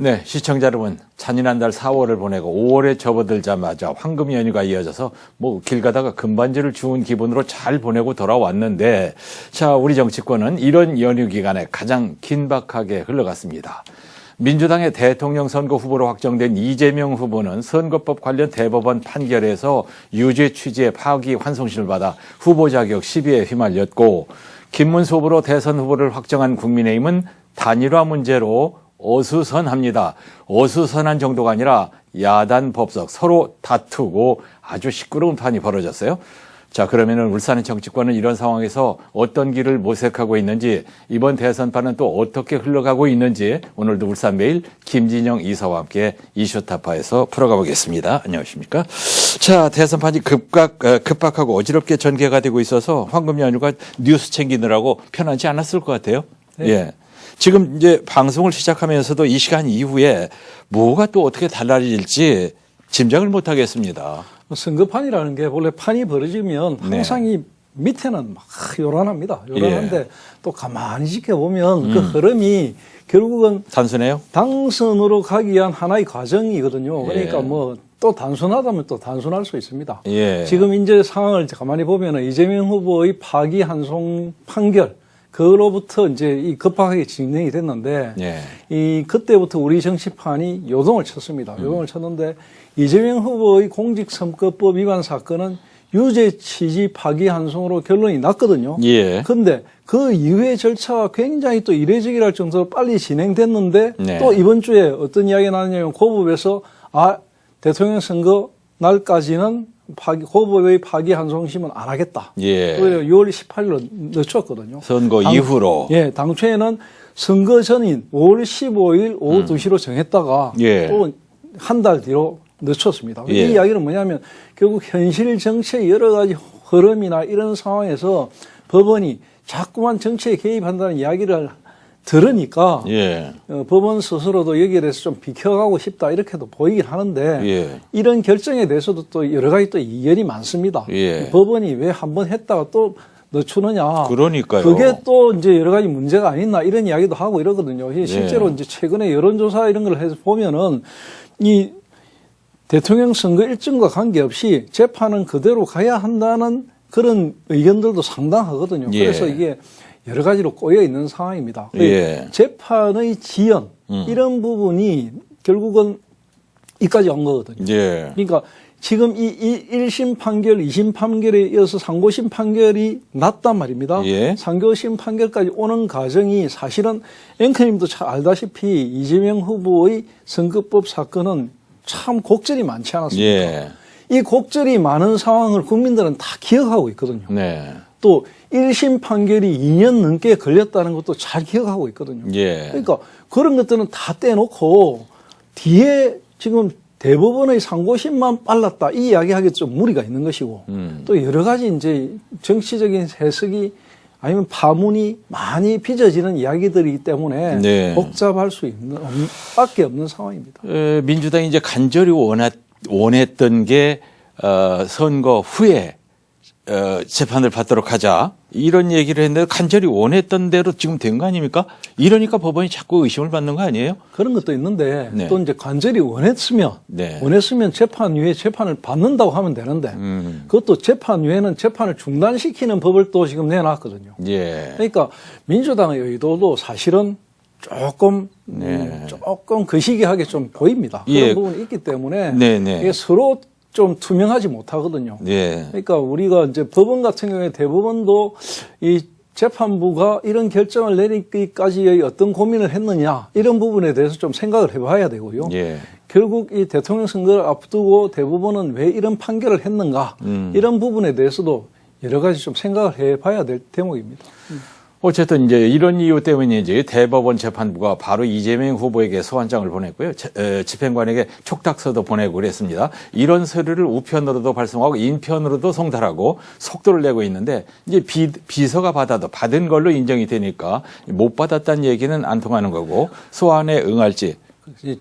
네, 시청자 여러분, 잔인한 달 4월을 보내고 5월에 접어들자마자 황금 연휴가 이어져서 뭐 길 가다가 금반지를 주운 기분으로 잘 보내고 돌아왔는데 자, 우리 정치권은 이런 연휴 기간에 가장 긴박하게 흘러갔습니다. 민주당의 대통령 선거 후보로 확정된 이재명 후보는 선거법 관련 대법원 판결에서 유죄 취지의 파기 환송심을 받아 후보 자격 시비에 휘말렸고 김문수 후보로 대선 후보를 확정한 국민의힘은 단일화 문제로 어수선합니다. 어수선한 정도가 아니라 야단 법석 서로 다투고 아주 시끄러운 판이 벌어졌어요. 자, 그러면은 울산의 정치권은 이런 상황에서 어떤 길을 모색하고 있는지 이번 대선판은 또 어떻게 흘러가고 있는지 오늘도 울산 매일 김진영 이사와 함께 이슈타파에서 풀어가 보겠습니다. 안녕하십니까? 자, 대선판이 급각, 어, 급박하고 어지럽게 전개가 되고 있어서 황금 연휴가 뉴스 챙기느라고 편하지 않았을 것 같아요. 예. 지금 이제 방송을 시작하면서도 이 시간 이후에 뭐가 또 어떻게 달라질지 짐작을 못 하겠습니다. 뭐 선거판이라는 게 원래 판이 벌어지면 네. 항상 이 밑에는 막 요란합니다. 요란한데 예. 또 가만히 지켜보면 그 음. 흐름이 결국은 단순해요? 당선으로 가기 위한 하나의 과정이거든요. 그러니까 예. 뭐또 단순하다면 또 단순할 수 있습니다. 예. 지금 이제 상황을 가만히 보면 은 이재명 후보의 파기 한송 판결 그로부터 이제 이 급하게 진행이 됐는데 예. 이 그때부터 우리 정치판이 요동을 쳤습니다. 음. 요동을 쳤는데 이재명 후보의 공직선거법 위반 사건은 유죄 취지 파기 한송으로 결론이 났거든요. 예. 근데 그 이후의 절차가 굉장히 또 이례적이랄 정도로 빨리 진행됐는데 네. 또 이번 주에 어떤 이야기가 나왔냐면 고법에서 아 대통령 선거 날까지는 파기, 고법의 파기 한송심은 안 하겠다. 예. 오히려 6월 18일로 늦췄거든요. 선거 당- 이후로. 예, 당초에는 선거 전인 5월 15일 오후 2시로 정했다가 음. 예. 또한 달 뒤로 늦췄습니다. 예. 이 이야기는 뭐냐면 결국 현실 정치의 여러 가지 흐름이나 이런 상황에서 법원이 자꾸만 정치에 개입한다는 이야기를 들으니까 예. 어, 법원 스스로도 여기에 대해서 좀 비켜가고 싶다 이렇게도 보이긴 하는데 예. 이런 결정에 대해서도 또 여러 가지 또 이견이 많습니다. 예. 법원이 왜 한 번 했다가 또 늦추느냐. 그러니까요. 그게 또 이제 여러 가지 문제가 아니나 이런 이야기도 하고 이러거든요. 이게 실제로 예. 이제 최근에 여론조사 이런 걸 해서 보면은 이 대통령 선거 일정과 관계없이 재판은 그대로 가야 한다는 그런 의견들도 상당하거든요. 예. 그래서 이게 여러 가지로 꼬여 있는 상황입니다. 예. 재판의 지연 음. 이런 부분이 결국은 이까지 온 거거든요. 예. 그러니까 지금 이, 이 1심 판결, 2심 판결에 이어서 상고심 판결이 났단 말입니다. 예. 상고심 판결까지 오는 과정이 사실은 앵커님도 잘 알다시피 이재명 후보의 선거법 사건은 참 곡절이 많지 않았습니까? 예. 이 곡절이 많은 상황을 국민들은 다 기억하고 있거든요. 네. 또 1심 판결이 2년 넘게 걸렸다는 것도 잘 기억하고 있거든요. 예. 그러니까 그런 것들은 다 떼놓고 뒤에 지금 대법원의 상고심만 빨랐다 이 이야기하기 좀 무리가 있는 것이고 음. 또 여러 가지 이제 정치적인 해석이 아니면 파문이 많이 빚어지는 이야기들이기 때문에 네. 복잡할 수 있는 없는, 밖에 없는 상황입니다. 어, 민주당이 이제 간절히 원했, 원했던 게 어, 선거 후에 어, 재판을 받도록 하자 이런 얘기를 했는데 간절히 원했던 대로 지금 된 거 아닙니까? 이러니까 법원이 자꾸 의심을 받는 거 아니에요? 그런 것도 있는데 네. 또 이제 관절이 원했으면 네. 원했으면 재판 후에 재판을 받는다고 하면 되는데 음. 그것도 재판 후에는 재판을 중단시키는 법을 또 지금 내놨거든요. 예. 그러니까 민주당의 의도도 사실은 조금 네. 음, 조금 거시기하게 좀 보입니다. 그런 예. 부분이 있기 때문에 네, 네. 이게 서로 좀 투명하지 못하거든요. 예. 그러니까 우리가 이제 법원 같은 경우에 대법원도 이 재판부가 이런 결정을 내리기까지의 어떤 고민을 했느냐 이런 부분에 대해서 좀 생각을 해봐야 되고요. 예. 결국 이 대통령 선거를 앞두고 대법원은 왜 이런 판결을 했는가 음. 이런 부분에 대해서도 여러 가지 좀 생각을 해봐야 될 대목입니다. 어쨌든 이제 이런 이유 때문인지 대법원 재판부가 바로 이재명 후보에게 소환장을 보냈고요. 집행관에게 촉탁서도 보내고 그랬습니다. 이런 서류를 우편으로도 발송하고 인편으로도 송달하고 속도를 내고 있는데 이제 비, 비서가 받아도 받은 걸로 인정이 되니까 못 받았다는 얘기는 안 통하는 거고 소환에 응할지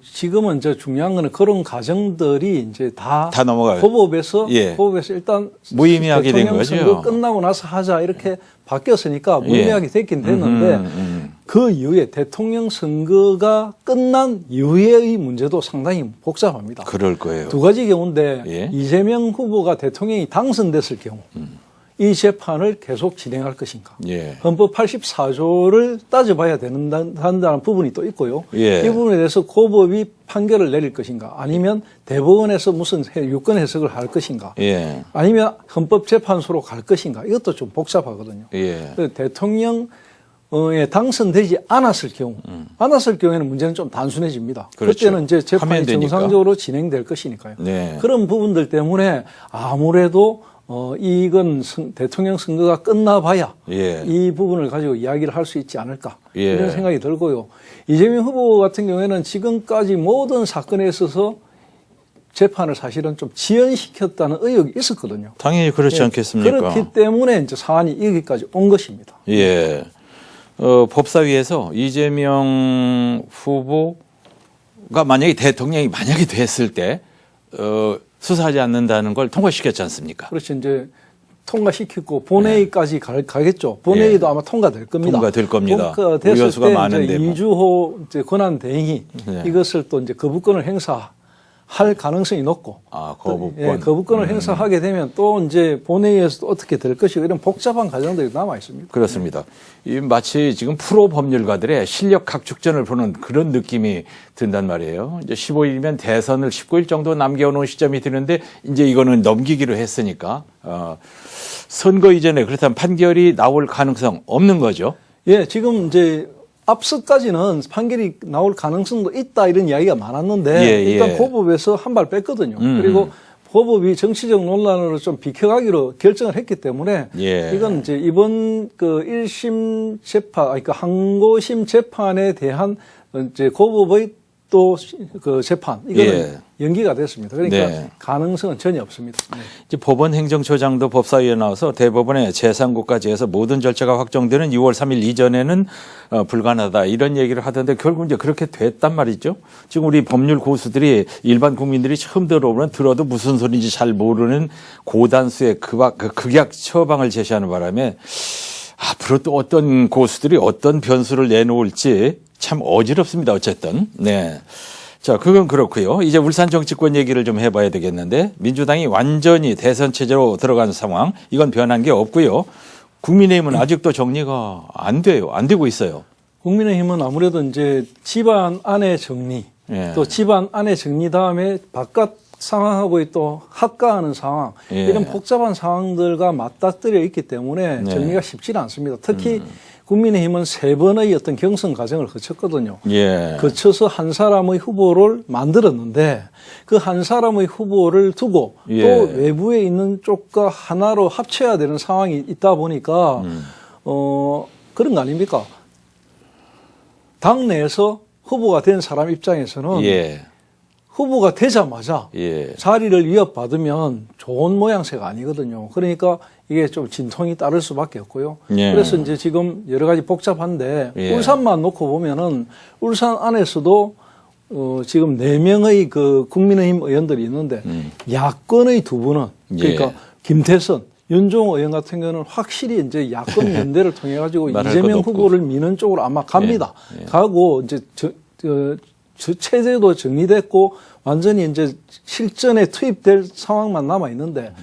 지금은 이제 중요한 거는 그런 과정들이 이제 다, 다 넘어가요. 고법에서 예. 고법에서 일단 무의미하게 된 거죠. 선거 끝나고 나서 하자 이렇게 바뀌었으니까 무의미하게 됐긴 됐는데 음, 음. 그 이후에 대통령 선거가 끝난 이후의 문제도 상당히 복잡합니다. 그럴 거예요. 두 가지 경우인데 예. 이재명 후보가 대통령이 당선됐을 경우 이 재판을 계속 진행할 것인가. 예. 헌법 84조를 따져봐야 된다- 한다는 부분이 또 있고요. 예. 이 부분에 대해서 고법이 판결을 내릴 것인가 아니면 대법원에서 무슨 해- 유권 해석을 할 것인가 예. 아니면 헌법재판소로 갈 것인가 이것도 좀 복잡하거든요. 예. 그 대통령에 당선되지 않았을 경우, 않았을 경우에는 문제는 좀 단순해집니다. 음. 그렇죠. 때는 이제 재판이. 정상적으로 진행될 것이니까요. 네. 그런 부분들 때문에 아무래도 어, 이건 선- 대통령 선거가 끝나봐야 예. 이 부분을 가지고 이야기를 할 수 있지 않을까 예. 이런 생각이 들고요. 이재명 후보 같은 경우에는 지금까지 모든 사건에 있어서 재판을 사실은 좀 지연시켰다는 의혹이 있었거든요. 당연히 그렇지 예, 않겠습니까? 그렇기 때문에 이제 사안이 여기까지 온 것입니다. 예. 어, 법사위에서 이재명 후보가 만약에 대통령이 만약에 됐을 때, 어, 수사하지 않는다는 걸 통과시켰지 않습니까? 그렇죠. 이제 통과시켰고 본회의까지 가, 가겠죠. 본회의도 예. 아마 통과될 겁니다. 통과될 겁니다. 통과됐을 의원수가 때 많은데 이제 뭐. 이주호 이제 권한 대행이 네. 이것을 또 이제 거부권을 행사 할 가능성이 높고 아, 거부권. 예, 거부권을 음. 행사하게 되면 또 이제 본회의에서 또 어떻게 될 것이고 이런 복잡한 과정들이 남아 있습니다. 그렇습니다. 이 마치 지금 프로 법률가들의 실력 각축전을 보는 그런 느낌이 든단 말이에요. 이제 15일이면 대선을 19일 정도 남겨놓은 시점이 드는데 이제 이거는 넘기기로 했으니까 어, 선거 이전에 그렇다면 판결이 나올 가능성 없는 거죠. 예, 지금 이제 앞서까지는 판결이 나올 가능성도 있다 이런 이야기가 많았는데 예, 일단 예. 고법에서 한 발 뺐거든요. 음, 그리고 고법이 정치적 논란으로 좀 비켜가기로 결정을 했기 때문에 예. 이건 이제 이번 그 1심 재판, 아니 그 항고심 재판에 대한 이제 고법의 또 그 재판 이거는 예. 연기가 됐습니다. 그러니까 네. 가능성은 전혀 없습니다. 네. 이제 법원 행정처장도 법사위에 나와서 대법원의 재상고까지 해서 모든 절차가 확정되는 6월 3일 이전에는 어, 불가능하다 이런 얘기를 하던데 결국 이제 그렇게 됐단 말이죠. 지금 우리 법률 고수들이 일반 국민들이 처음 들어보면 들어도 무슨 소리인지 잘 모르는 고단수의 극악, 그 극약 처방을 제시하는 바람에 앞으로 또 어떤 고수들이 어떤 변수를 내놓을지 참 어지럽습니다. 어쨌든. 네. 자, 그건 그렇고요. 이제 울산 정치권 얘기를 좀 해봐야 되겠는데 민주당이 완전히 대선 체제로 들어간 상황 이건 변한 게 없고요. 국민의힘은 아직도 정리가 안 돼요. 안 되고 있어요. 국민의힘은 아무래도 이제 집안 안의 정리, 예. 또 집안 안의 정리 다음에 바깥 상황하고 또 합가하는 상황, 예. 이런 복잡한 상황들과 맞닥뜨려 있기 때문에 네. 음. 정리가 쉽지는 않습니다. 특히 국민의힘은 세 번의 어떤 경선 과정을 거쳤거든요. 예. 거쳐서 한 사람의 후보를 만들었는데 그 한 사람의 후보를 두고 예. 또 외부에 있는 쪽과 하나로 합쳐야 되는 상황이 있다 보니까 음. 어 그런 거 아닙니까? 당 내에서 후보가 된 사람 입장에서는 예. 후보가 되자마자 예. 자리를 위협받으면 좋은 모양새가 아니거든요. 그러니까 이게 좀 진통이 따를 수밖에 없고요. 예. 그래서 이제 지금 여러 가지 복잡한데 예. 울산만 놓고 보면은 울산 안에서도 어 지금 네 명의 그 국민의힘 의원들이 있는데 음. 야권의 두 분은 그러니까 예. 김태선 윤종호 의원 같은 경우는 확실히 이제 야권 연대를 통해 가지고 이재명. 후보를 미는 쪽으로 아마 갑니다. 예, 예. 가고 이제 저, 저, 저 체제도 정리됐고 완전히 이제 실전에 투입될 상황만 남아 있는데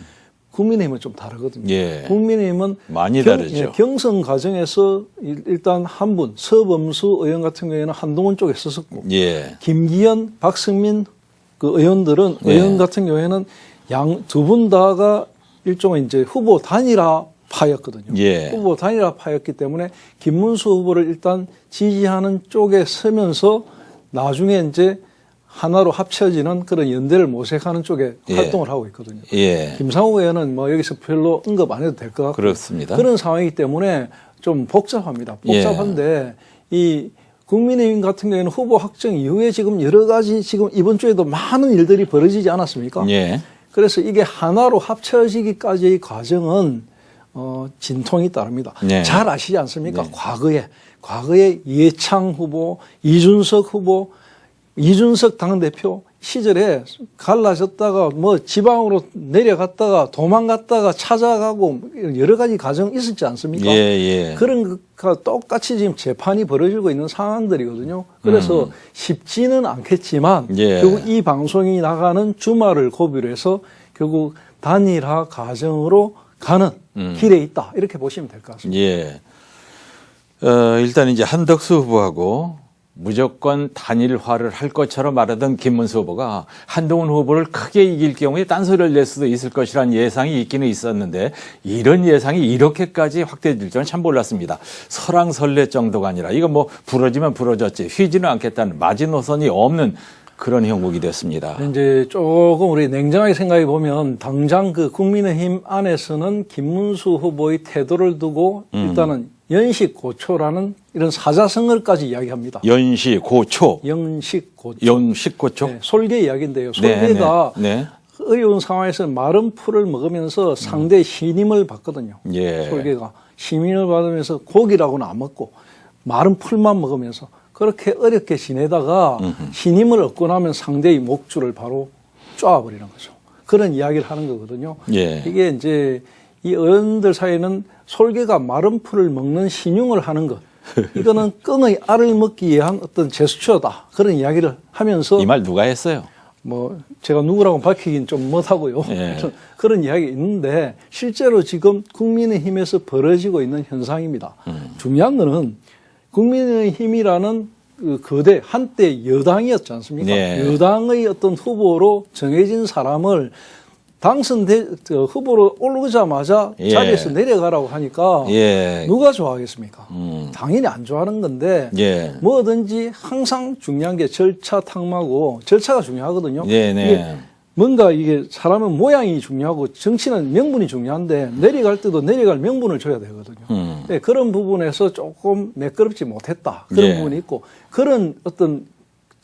국민의힘은 좀 다르거든요. 예. 국민의힘은 많이 경, 다르죠. 예, 경선 과정에서 일- 일단 한 분 서범수 의원 같은 경우에는 한동훈 쪽에 썼었고 예. 김기현, 박승민 그 의원들은 예. 의원 같은 경우에는 양 두 분 다가 일종의 이제 후보 단일화 파였거든요. 예. 후보 단일화 파였기 때문에 김문수 후보를 일단 지지하는 쪽에 서면서 나중에 이제 하나로 합쳐지는 그런 연대를 모색하는 쪽에 예. 활동을 하고 있거든요. 예. 김상우 의원은 뭐 여기서 별로 언급 안 해도 될 것 같고 그렇습니다. 그런 상황이기 때문에 좀 복잡합니다. 예. 복잡한데 이 국민의힘 같은 경우에는 후보 확정 이후에 지금 여러 가지 지금 이번 주에도 많은 일들이 벌어지지 않았습니까? 예. 그래서 이게 하나로 합쳐지기까지의 과정은 어, 진통이 따릅니다. 네. 잘 아시지 않습니까? 네. 과거에 과거에 이해창 후보, 이준석 후보, 이준석 당대표 시절에 갈라졌다가 뭐 지방으로 내려갔다가 도망갔다가 찾아가고 여러 가지 과정 있었지 않습니까? 예, 예. 그런 것과 똑같이 지금 재판이 벌어지고 있는 상황들이거든요. 그래서 쉽지는 않겠지만 음. 예. 결국 이 방송이 나가는 주말을 고비로 해서 결국 단일화 과정으로 가는 음. 길에 있다 이렇게 보시면 될 것 같습니다. 예. 어, 일단 이제 한덕수 후보하고 무조건 단일화를 할 것처럼 말하던 김문수 후보가 한동훈 후보를 크게 이길 경우에 딴소리를 낼 수도 있을 것이라는 예상이 있기는 있었는데 이런 예상이 이렇게까지 확대될 줄은 참 몰랐습니다. 설왕설래 정도가 아니라 이거 뭐 부러지면 부러졌지 휘지는 않겠다는 마지노선이 없는 그런 형국이 됐습니다. 이제 조금 우리 냉정하게 생각해 보면 당장 그 국민의힘 안에서는 김문수 후보의 태도를 두고 음. 일단은 연식 고초라는 이런 사자성어까지 이야기합니다. 연시 고초, 연식 고초. 연식 고초. 네, 솔개 이야기인데요. 네, 솔개가 네, 네. 어려운 상황에서 마른 풀을 먹으면서 상대 신임을 받거든요. 예. 솔개가 신임을 받으면서 고기라고는 안 먹고 마른 풀만 먹으면서 그렇게 어렵게 지내다가 신임을 얻고 나면 상대의 목줄을 바로 쪼아버리는 거죠. 그런 이야기를 하는 거거든요. 예. 이게 이제 이 어른들 사이에는 솔개가 마른 풀을 먹는 신용을 하는 것. 이거는 끙의 알을 먹기 위한 어떤 제스처다. 그런 이야기를 하면서 이 말 누가 했어요? 뭐 제가 누구라고 밝히긴 좀 못하고요. 예. 그런 이야기 있는데 실제로 지금 국민의힘에서 벌어지고 있는 현상입니다. 음. 중요한 거는 국민의힘이라는 그 거대 한때 여당이었지 않습니까? 네. 여당의 어떤 후보로 정해진 사람을 당선돼 저 후보로 오르자마자 예. 자리에서 내려가라고 하니까 예. 누가 좋아하겠습니까? 음. 당연히 안 좋아하는 건데 예. 뭐든지 항상 중요한 게 절차 탁마고 절차가 중요하거든요. 네네. 이게 뭔가 이게 사람은 모양이 중요하고 정치는 명분이 중요한데 내려갈 때도 내려갈 명분을 줘야 되거든요. 음. 네, 그런 부분에서 조금 매끄럽지 못했다. 그런 예. 부분이 있고 그런 어떤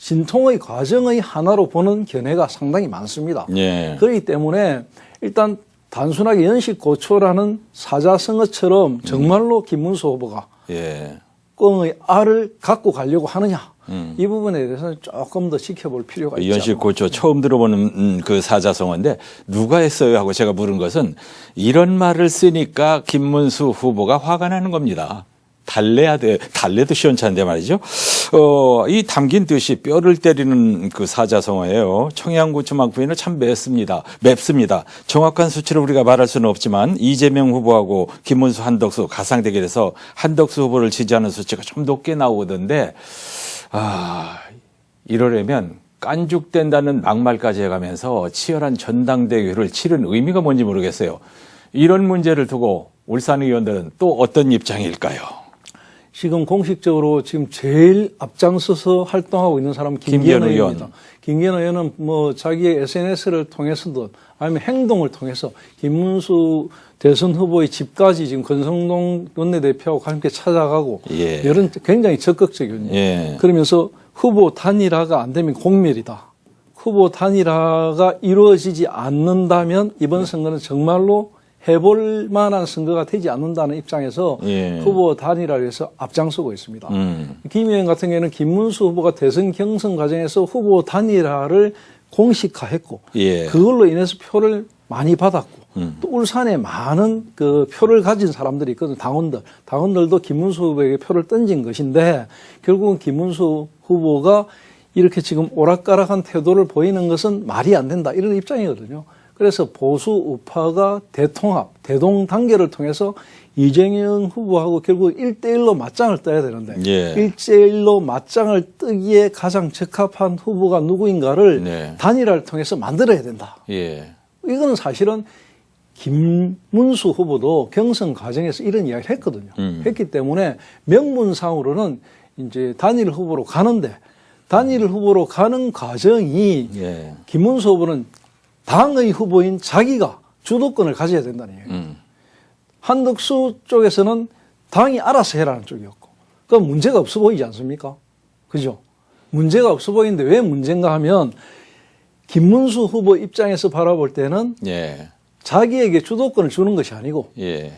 진통의 과정의 하나로 보는 견해가 상당히 많습니다. 예. 그렇기 때문에 일단 단순하게 연식 고초라는 사자성어처럼 정말로 김문수 후보가 예. 꽁의 알을 갖고 가려고 하느냐 음. 이 부분에 대해서는 조금 더 지켜볼 필요가 있죠. 연식 고초 처음 들어보는 음, 그 사자성어인데 누가 했어요 하고 제가 물은 것은 이런 말을 쓰니까 김문수 후보가 화가 나는 겁니다. 달래야 돼. 달래도 시원찮은데 말이죠. 어, 이 담긴 뜻이 뼈를 때리는 그 사자성어예요. 청양고추만큼이나 참 맵습니다. 맵습니다. 정확한 수치를 우리가 말할 수는 없지만 이재명 후보하고 김문수 한덕수 가상 대결 에서 한덕수 후보를 지지하는 수치가 좀 높게 나오던데 아, 이러려면 깐죽된다는 막말까지 해가면서 치열한 전당대회를 치른 의미가 뭔지 모르겠어요. 이런 문제를 두고 울산 의원들은 또 어떤 입장일까요? 지금 공식적으로 지금 제일 앞장서서 활동하고 있는 사람은 김기현 김기현 의원. 의원입니다. 김기현 의원은 뭐 자기의 SNS를 통해서도 아니면 행동을 통해서 김문수 대선 후보의 집까지 지금 권성동 원내대표하고 함께 찾아가고 예. 이런 굉장히 적극적이거든요. 예. 그러면서 후보 단일화가 안 되면 공멸이다. 후보 단일화가 이루어지지 않는다면 이번 선거는 정말로 해볼 만한 선거가 되지 않는다는 입장에서 예. 후보 단일화를 위해서 앞장서고 있습니다. 음. 김 의원 같은 경우에는 김문수 후보가 대선 경선 과정에서 후보 단일화를 공식화했고 예. 그걸로 인해서 표를 많이 받았고 음. 또 울산에 많은 그 표를 가진 사람들이 있거든 당원들 당원들도 김문수 후보에게 표를 던진 것인데 결국은 김문수 후보가 이렇게 지금 오락가락한 태도를 보이는 것은 말이 안 된다 이런 입장이거든요. 그래서 보수 우파가 대통합 대동 단계를 통해서 이재명 후보하고 결국 일대일로 맞짱을 떠야 되는데 예. 일대일로 맞짱을 뜨기에 가장 적합한 후보가 누구인가를 네. 단일화를 통해서 만들어야 된다. 예. 이거는 사실은 김문수 후보도 경선 과정에서 이런 이야기를 했거든요. 음. 했기 때문에 명분상으로는 이제 단일 후보로 가는데 단일 후보로 가는 과정이 예. 김문수 후보는 당의 후보인 자기가 주도권을 가져야 된다는 얘기예요. 음. 한덕수 쪽에서는 당이 알아서 해라는 쪽이었고, 그 문제가 없어 보이지 않습니까? 그죠? 문제가 없어 보이는데 왜 문제인가 하면 김문수 후보 입장에서 바라볼 때는 예. 자기에게 주도권을 주는 것이 아니고 예.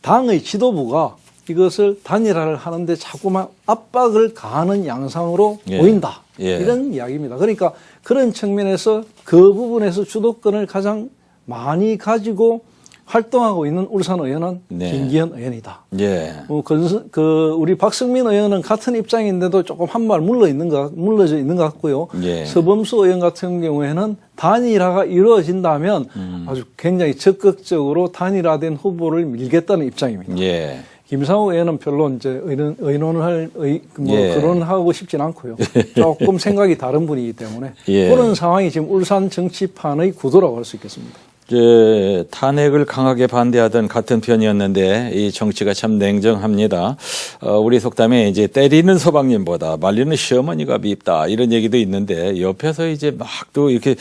당의 지도부가 이것을 단일화를 하는데 자꾸만 압박을 가하는 양상으로 예. 보인다. 예. 이런 이야기입니다. 그러니까 그런 측면에서 그 부분에서 주도권을 가장 많이 가지고 활동하고 있는 울산 의원은 네. 김기현 의원이다. 예. 어, 그, 그 우리 박성민 의원은 같은 입장인데도 조금 한 발 물러 있는 것, 물러져 있는 것 같고요. 예. 서범수 의원 같은 경우에는 단일화가 이루어진다면 음. 아주 굉장히 적극적으로 단일화된 후보를 밀겠다는 입장입니다. 예. 김상호 의원은 별로 이제 의논, 의논을 할, 의, 뭐 예. 그런 하고 싶진 않고요. 조금 생각이 다른 분이기 때문에 예. 그런 상황이 지금 울산 정치판의 구도라고 할 수 있겠습니다. 그 탄핵을 강하게 반대하던 같은 편이었는데 이 정치가 참 냉정합니다. 어, 우리 속담에 이제 때리는 서방님보다 말리는 시어머니가 밉다 이런 얘기도 있는데 옆에서 이제 막 또 이렇게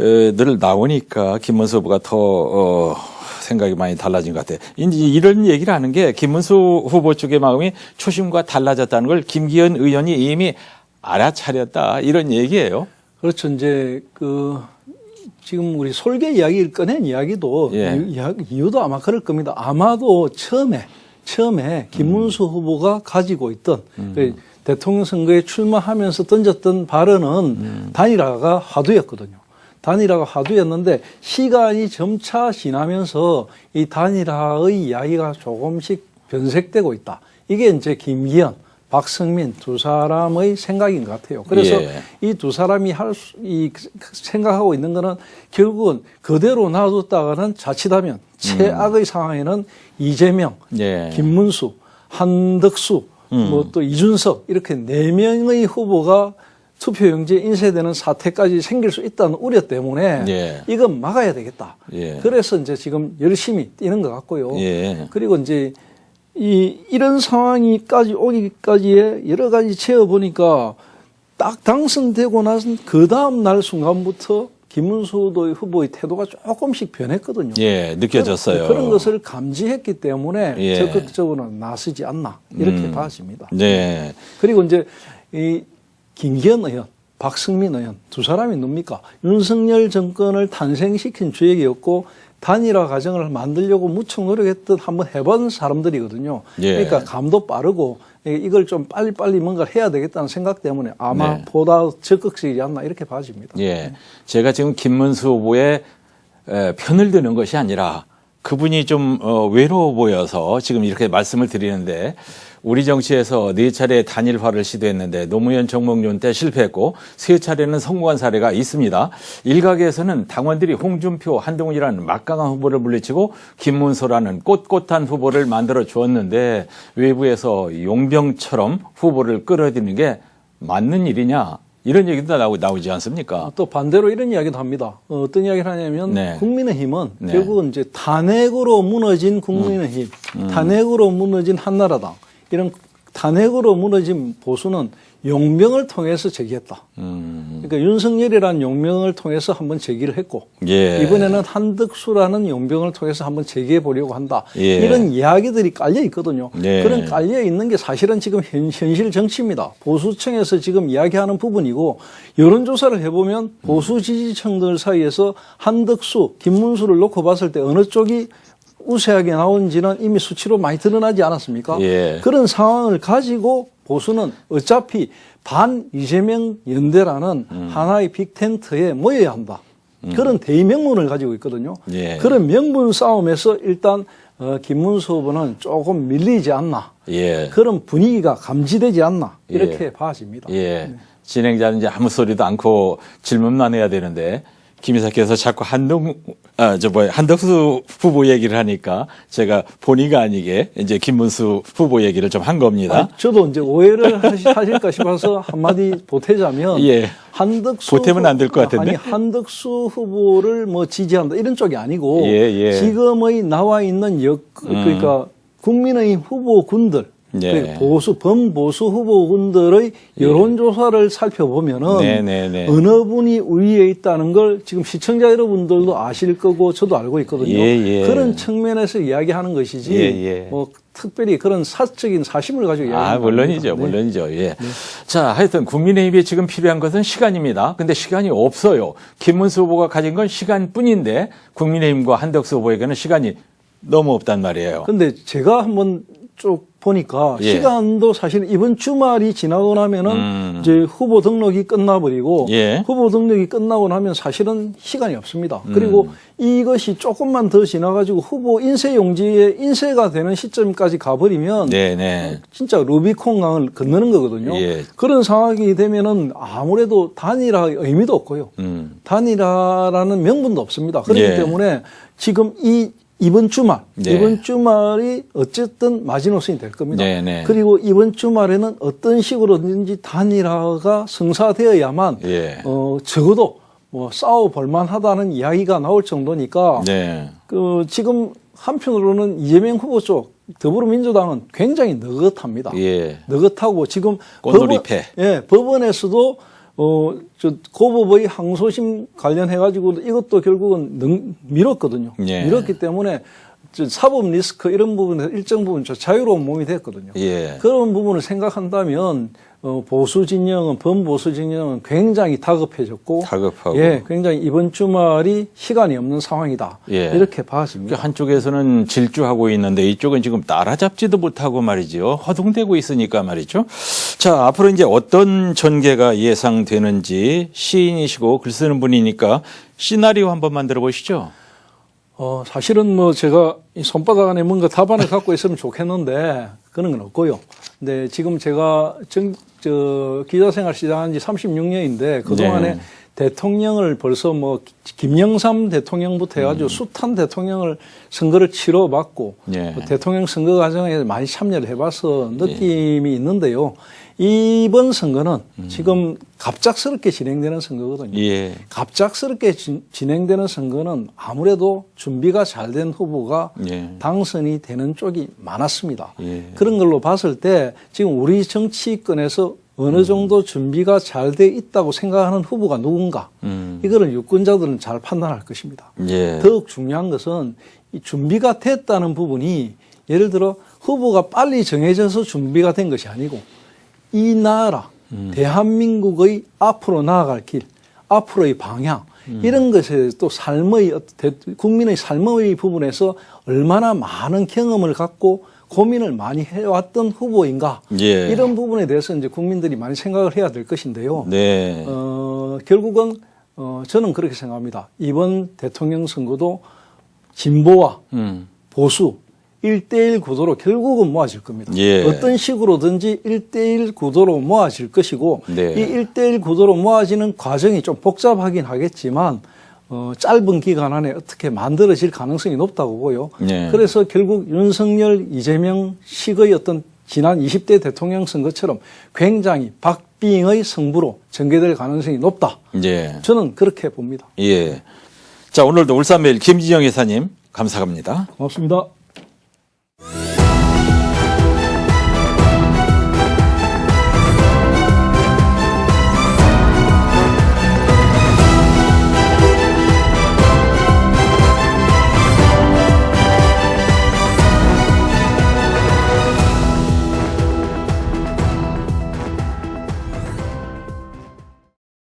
어, 늘 나오니까 김문수 후보가 더 어, 생각이 많이 달라진 것 같아요. 이제 이런 얘기를 하는 게 김문수 후보 쪽의 마음이 초심과 달라졌다는 걸 김기현 의원이 이미 알아차렸다 이런 얘기예요. 그렇죠. 이제 그 지금 우리 솔개 이야기를 꺼낸 이야기도 예. 이- 이유도 아마 그럴 겁니다. 아마도 처음에 처음에 김문수 후보가 가지고 있던 그 대통령 선거에 출마하면서 던졌던 발언은 단일화가 화두였거든요. 단일화가 화두였는데 시간이 점차 지나면서 이 단일화의 이야기가 조금씩 변색되고 있다. 이게 이제 김기현, 박성민 두 사람의 생각인 것 같아요. 그래서 예. 이두 사람이 할 수, 이 생각하고 있는 거는 결국은 그대로 놔뒀다가는 자칫하면 최악의 상황에는 이재명, 예. 김문수, 한덕수, 뭐또 이준석 이렇게 네 명의 후보가 투표용지에 인쇄되는 사태까지 생길 수 있다는 우려 때문에 예. 이건 막아야 되겠다. 예. 그래서 이제 지금 열심히 뛰는 것 같고요. 예. 그리고 이제 이 이런 상황이까지 오기까지의 여러 가지 채워 보니까 딱 당선되고 나선 그 다음 날 순간부터 김문수 후보의 태도가 조금씩 변했거든요. 예, 느껴졌어요. 그런 것을 감지했기 때문에 예. 적극적으로 나서지 않나 이렇게 음. 봐집니다. 네. 그리고 이제 이 김기현 의원, 박승민 의원 두 사람이 뭡니까? 윤석열 정권을 탄생시킨 주역이었고 단일화 과정을 만들려고 무척 노력했던 한번 해본 사람들이거든요. 예. 그러니까 감도 빠르고 이걸 좀 빨리빨리 뭔가를 해야 되겠다는 생각 때문에 아마 네. 보다 적극적이지 않나 이렇게 봐집니다. 예. 제가 지금 김문수 후보의 에, 편을 드는 것이 아니라 그분이 좀 어, 외로워 보여서 지금 이렇게 말씀을 드리는데 우리 정치에서 네 차례 단일화를 시도했는데 노무현 정몽준 때 실패했고 세 차례는 성공한 사례가 있습니다. 일각에서는 당원들이 홍준표, 한동훈이라는 막강한 후보를 물리치고 김문수라는 꼿꼿한 후보를 만들어 주었는데 외부에서 용병처럼 후보를 끌어들이는 게 맞는 일이냐 이런 얘기도 나오, 나오지 않습니까? 또 반대로 이런 이야기도 합니다. 어, 떤 이야기를 하냐면 네. 국민의힘은 네. 결국은 이제 탄핵으로 무너진 국민의힘, 음. 탄핵으로 무너진 한나라당 이런 탄핵으로 무너진 보수는 용병을 통해서 제기했다. 음, 그러니까 윤석열이라는 용병을 통해서 한번 제기를 했고 예. 이번에는 한덕수라는 용병을 통해서 한번 제기해 보려고 한다. 예. 이런 이야기들이 깔려 있거든요. 네. 그런 깔려 있는 게 사실은 지금 현, 현실 정치입니다. 보수층에서 지금 이야기하는 부분이고 여론조사를 해보면 보수 지지층들 사이에서 한덕수, 김문수를 놓고 봤을 때 어느 쪽이 우세하게 나온지는 이미 수치로 많이 드러나지 않았습니까? 예. 그런 상황을 가지고 보수는 어차피 반 이재명 연대라는 음. 하나의 빅텐트에 모여야 한다. 그런 대의명분을 가지고 있거든요. 예. 그런 명분 싸움에서 일단 어, 김문수 후보는 조금 밀리지 않나. 예. 그런 분위기가 감지되지 않나. 이렇게 봐집니다. 예. 진행자는 이제 아무 소리도 않고 질문만 해야 되는데 김 이사께서 자꾸 한동 아 저 뭐야 한덕수 후보 얘기를 하니까 제가 본의가 아니게 이제 김문수 후보 얘기를 좀 한 겁니다. 아니, 저도 이제 오해를 하시, 하실까 싶어서 한마디 보태자면 예. 한덕수 보태면 안 될 것 같은데? 아니 한덕수 후보를 뭐 지지한다 이런 쪽이 아니고 예, 예. 지금의 나와 있는 역 그러니까 국민의 후보군들 예. 그 보수 범보수 후보군들의 여론조사를 살펴보면은 네, 네, 네. 어느 분이 우위에 있다는 걸 지금 시청자 여러분들도 아실 거고 저도 알고 있거든요. 예, 예. 그런 측면에서 이야기하는 것이지 예, 예. 뭐 특별히 그런 사적인 사심을 가지고 아, 이야기하는 물론이죠. 겁니다. 네. 물론이죠. 예. 자, 하여튼 국민의힘에 지금 필요한 것은 시간입니다. 근데 시간이 없어요. 김문수 후보가 가진 건 시간뿐인데 국민의힘과 한덕수 후보에게는 시간이 너무 없단 말이에요. 근데 제가 한번 쭉 보니까 예. 시간도 사실 이번 주말이 지나고 나면은 음. 이제 후보 등록이 끝나버리고 예. 후보 등록이 끝나고 나면 사실은 시간이 없습니다. 음. 그리고 이것이 조금만 더 지나가지고 후보 인쇄 용지에 인쇄가 되는 시점까지 가버리면 네, 네. 진짜 루비콘강을 건너는 거거든요. 예. 그런 상황이 되면은 아무래도 단일화 의미도 없고요. 음. 단일화라는 명분도 없습니다. 그렇기 예. 때문에 지금 이 이번 주말, 네. 이번 주말이 어쨌든 마지노선이 될 겁니다. 네, 네. 그리고 이번 주말에는 어떤 식으로든지 단일화가 성사되어야만 예. 어, 적어도 뭐 싸워볼 만하다는 이야기가 나올 정도니까 네. 그 지금 한편으로는 이재명 후보 쪽 더불어민주당은 굉장히 느긋합니다. 예. 느긋하고 지금. 법원, 예, 법원에서도 어, 저, 고법의 항소심 관련해가지고 이것도 결국은 능, 미뤘거든요. 예. 미뤘기 때문에 저 사법 리스크 이런 부분에서 일정 부분 저 자유로운 몸이 됐거든요. 예. 그런 부분을 생각한다면 어, 보수 진영은 범보수 진영은 굉장히 다급해졌고 다급하고. 예, 굉장히 이번 주말이 시간이 없는 상황이다. 예. 이렇게 그 봐집니다. 한쪽에서는 질주하고 있는데 이쪽은 지금 따라잡지도 못하고 말이죠. 허둥대고 있으니까 말이죠. 자, 앞으로 이제 어떤 전개가 예상되는지 시인이시고 글 쓰는 분이니까 시나리오 한번 만들어 보시죠. 어, 사실은 뭐 제가 이 손바닥 안에 뭔가 답안을 갖고 있으면 좋겠는데 그런 건 없고요. 근데 지금 제가 정, 저 기자 생활 시작한 지 36년인데 그동안에 네. 대통령을 벌써 뭐 김영삼 대통령부터 해가지고 숱한 대통령을 선거를 치러 봤고 네. 뭐 대통령 선거 과정에 많이 참여를 해봐서 느낌이 있는데요. 이번 선거는 지금 갑작스럽게 진행되는 선거거든요. 예. 갑작스럽게 진, 진행되는 선거는 아무래도 준비가 잘 된 후보가 예. 당선이 되는 쪽이 많았습니다. 예. 그런 걸로 봤을 때 지금 우리 정치권에서 어느 정도 준비가 잘 돼 있다고 생각하는 후보가 누군가 음. 이거를 유권자들은 잘 판단할 것입니다. 예. 더욱 중요한 것은 이 준비가 됐다는 부분이 예를 들어 후보가 빨리 정해져서 준비가 된 것이 아니고 이 나라 대한민국의 앞으로 나아갈 길, 앞으로의 방향 이런 것에 또 삶의 어- 대- 국민의 삶의 부분에서 얼마나 많은 경험을 갖고 고민을 많이 해왔던 후보인가 예. 이런 부분에 대해서 이제 국민들이 많이 생각을 해야 될 것인데요. 네. 어, 결국은 어, 저는 그렇게 생각합니다. 이번 대통령 선거도 진보와 음. 보수 1대1 구도로 결국은 모아질 겁니다. 예. 어떤 식으로든지 1대1 구도로 모아질 것이고 네. 이 1대1 구도로 모아지는 과정이 좀 복잡하긴 하겠지만 어, 짧은 기간 안에 어떻게 만들어질 가능성이 높다고 보고요. 네. 그래서 결국 윤석열, 이재명 식의 어떤 지난 20대 대통령 선거처럼 굉장히 박빙의 승부로 전개될 가능성이 높다. 예. 저는 그렇게 봅니다. 예. 자, 오늘도 울산매일 김진영 회사님 감사합니다. 고맙습니다.